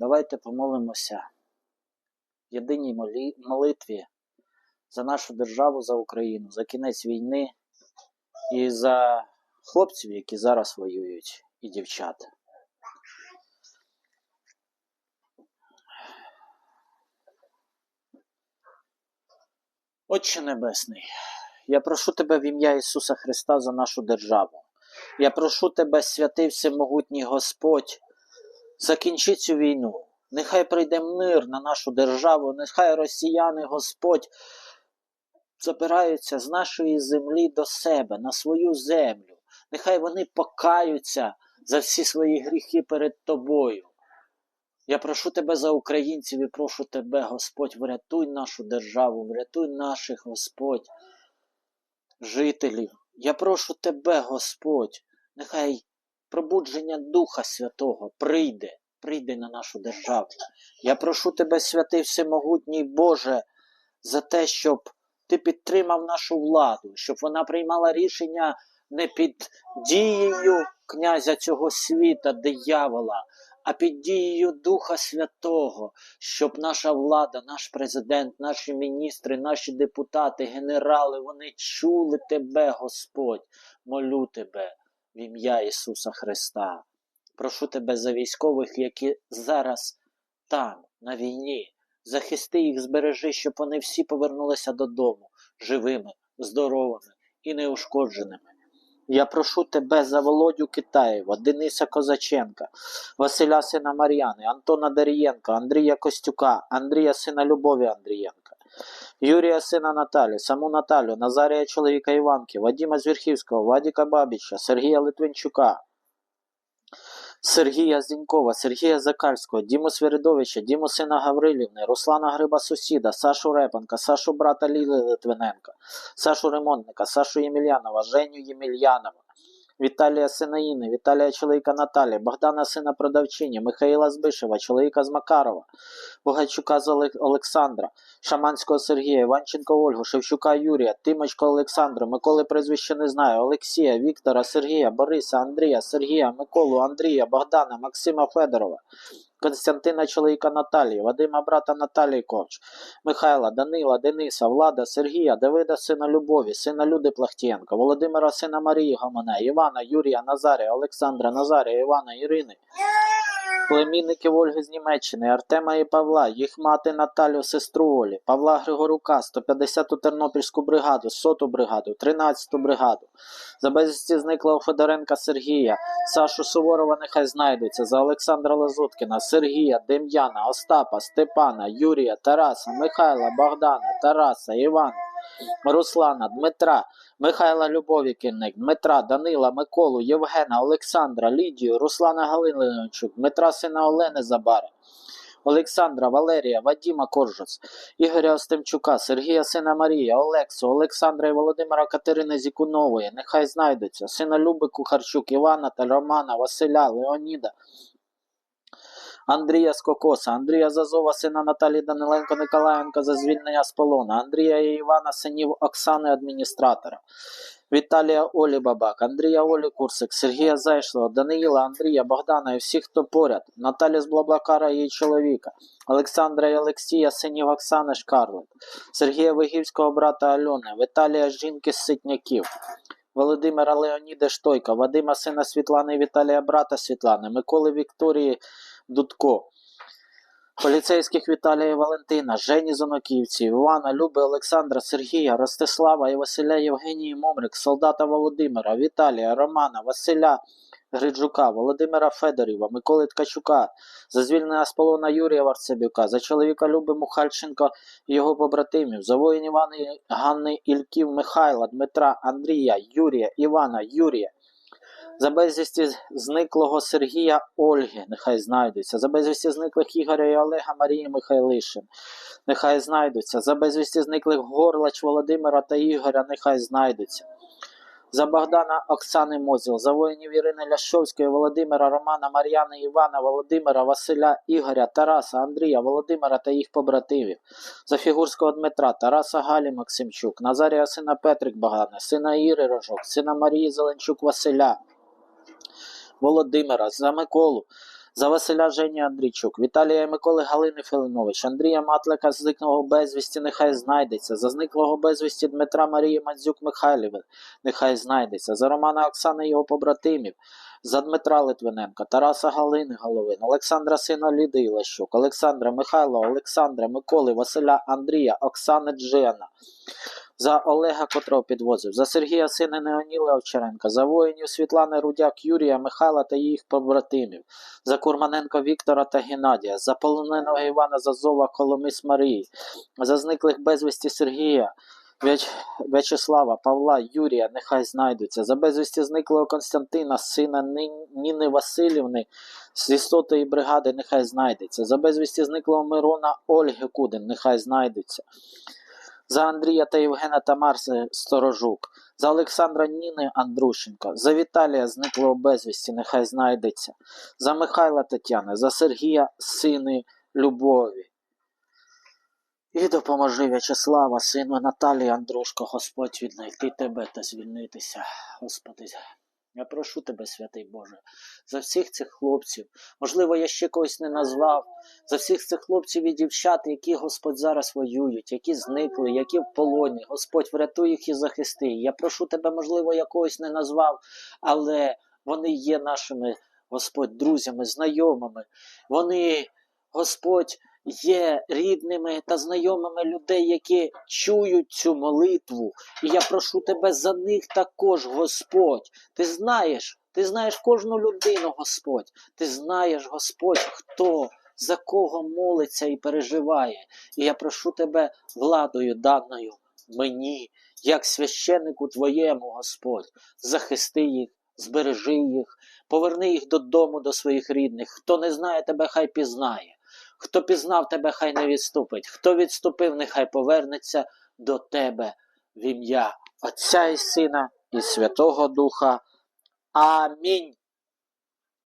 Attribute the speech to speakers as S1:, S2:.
S1: Давайте помолимося в єдиній молі- молитві за нашу державу, за Україну, за кінець війни і за хлопців, які зараз воюють, і дівчат. Отче Небесний, я прошу Тебе в ім'я Ісуса Христа за нашу державу. Я прошу Тебе, святий всемогутній Господь, закінчи цю війну. Нехай прийде мир на нашу державу, нехай росіяни, Господь, забираються з нашої землі до себе, на свою землю. Нехай вони покаються за всі свої гріхи перед тобою. Я прошу тебе за українців і прошу тебе, Господь, врятуй нашу державу, врятуй наших, Господь, жителів. Я прошу тебе, Господь, нехай пробудження Духа Святого прийде, прийде на нашу державу. Я прошу тебе, святий всемогутній Боже, за те, щоб ти підтримав нашу владу, щоб вона приймала рішення не під дією князя цього світа, диявола, а під дією Духа Святого, щоб наша влада, наш президент, наші міністри, наші депутати, генерали, вони чули тебе, Господь. Молю тебе в ім'я Ісуса Христа. Прошу тебе за військових, які зараз там, на війні. Захисти їх, збережи, щоб вони всі повернулися додому живими, здоровими і неушкодженими. Я прошу тебе за Володю Китаєва, Дениса Козаченка, Василя сина Мар'яни, Антона Дарієнка, Андрія Костюка, Андрія сина Любові Андрієнка, Юрія сина Наталі, саму Наталю, Назарія чоловіка Іванки, Вадима Звірхівського, Вадіка Бабіча, Сергія Литвинчука, Сергія Зінькова, Сергія Закальського, Діму Свиридовича, Діму сина Гаврилівни, Руслана Гриба Сусіда, Сашу Репанка, Сашу брата Ліли Литвиненка, Сашу Ремонтника, Сашу Ємельянова, Женю Ємельянова, Віталія сина Інни, Віталія чоловіка Наталі, Богдана сина продавчині, Михаїла Збишева, чоловіка з Макарова, Богачука з Олександра, Шаманського Сергія, Іванченко Ольгу, Шевчука Юрія, Тимочко Олександру, Миколи прізвище не знаю, Олексія, Віктора, Сергія, Бориса, Андрія, Сергія, Миколу, Андрія, Богдана, Максима Федорова, Константина чоловіка Наталії, Вадима брата Наталії Ковч, Михайла, Данила, Дениса, Влада, Сергія, Давида, сина Любові, сина Люди Плахтієнка, Володимира, сина Марії Гомона, Івана, Юрія, Назарія, Олександра, Назарія, Івана, Ірини, племінників Ольги з Німеччини, Артема і Павла, їх мати Наталю, сестру Олі, Павла Григорука, 150-ту Тернопільську бригаду, 100-ту бригаду, 13-ту бригаду, за безвісті зниклого Федоренка Сергія, Сашу Суворова нехай знайдуться, за Олександра Лазуткіна, Сергія, Дем'яна, Остапа, Степана, Юрія, Тараса, Михайла, Богдана, Тараса, Івана, Руслана, Дмитра, Михайла Любовікінник, Дмитра, Данила, Миколу, Євгена, Олександра, Лідію, Руслана Галиничук, Дмитра сина Олени Забари, Олександра, Валерія, Вадіма Коржуц, Ігоря Остимчука, Сергія сина Марія, Олексу, Олександра і Володимира Катерини Зікунової, нехай знайдуться, сина Люби Кухарчук, Івана та Романа, Василя, Леоніда, Андрія Скокоса, Андрія Зазова, сина Наталії Даниленко Николаєнка за звільнення з полону, Андрія і Івана, синів Оксани адміністратора, Віталія Олі Бабак, Андрія Олі Курсик, Сергія Зайшлого, Даниїла, Андрія, Богдана і всіх, хто поряд, Наталі з Блаблакара і її чоловіка, Олександра і Олексія, синів Оксани Шкарлет, Сергія Вигівського брата Альони, Віталія жінки з Ситняків, Володимира Леоніда Штойка, Вадима сина Світлани і Віталія брата Світлани, Миколи Вікторії Дудко, поліцейських Віталія і Валентина, Жені Зоноківці, Івана, Люби, Олександра, Сергія, Ростислава і Василя Євгенії Момрик, солдата Володимира, Віталія, Романа, Василя Гриджука, Володимира Федорєва, Миколи Ткачука, за звільнення з полона Юрія Варцебюка, за чоловіка Люби Мухальченко і його побратимів, за воїн Івани Ганни Ільків, Михайла, Дмитра, Андрія, Юрія, Івана, Юрія. За безвісті зниклого Сергія Ольги, нехай знайдуться. За безвісті зниклих Ігоря і Олега Марії Михайлишин, нехай знайдуться. За безвісті зниклих Горлач Володимира та Ігоря, нехай знайдуться. За Богдана Оксани Мозіл, за воїнів Ірини Ляшовської, Володимира, Романа, Мар'яни, Івана, Володимира, Василя, Ігоря, Тараса, Андрія, Володимира та їх побратимів. За Фігурського Дмитра, Тараса Галі Максимчук, Назарія сина Петрик Багана, сина Іри Рожок, сина Марії Зеленчук Василя. Володимира, за Миколу, За Василя Жені Андрійчук, Віталія Миколи Галини Филинович, Андрія Матлика зниклого безвісті нехай знайдеться. За зниклого безвісті Дмитра Марії Мандзюк Михайлівни нехай знайдеться. За Романа Оксани його побратимів, за Дмитра Литвиненка, Тараса Галини Головин, Олександра сина Ліди Ілащук, Олександра Михайла, Олександра Миколи, Василя Андрія, Оксани Джена. За Олега, котрого підвозив, за Сергія сина Неоніла Овчаренка, за воїнів Світлани Рудяк, Юрія, Михайла та їх побратимів, за Курманенко Віктора та Геннадія, за полоненого Івана Зазова Коломис Марії, за зниклих безвісті Сергія, В'яч... В'ячеслава, Павла, Юрія, нехай знайдуться, за безвісті зниклого Константина, сина Ні- Ніни Васильівни зі 100-ї бригади, нехай знайдеться, за безвісті зниклого Мирона Ольги Кудин, нехай знайдуться. За Андрія та Євгена Тамарси Сторожук, за Олександра Ніни Андрушенка, за Віталія зниклого безвісті, нехай знайдеться, за Михайла Тетяни, за Сергія Сини Любові. І допоможи В'ячеслава, сину Наталії Андрушко, Господь віднайти тебе та звільнитися. Господи, я прошу тебе, святий Боже, за всіх цих хлопців. Можливо, я ще когось не назвав, за всіх цих хлопців і дівчат, які Господь зараз воюють, які зникли, які в полоні. Господь, врятуй їх і захисти. Я прошу тебе, можливо, я когось не назвав, але вони є нашими, Господь, друзями, знайомими. Вони, Господь, є рідними та знайомими людей, які чують цю молитву. І я прошу тебе за них також, Господь. Ти знаєш, ти знаєш кожну людину, Господь. Ти знаєш, Господь, хто за кого молиться і переживає. І я прошу тебе владою даною мені, як священнику твоєму, Господь, захисти їх, збережи їх, поверни їх додому до своїх рідних. Хто не знає тебе, хай пізнає. Хто пізнав тебе, хай не відступить. Хто відступив, нехай повернеться до тебе в ім'я Отця і Сина і Святого Духа. Амінь.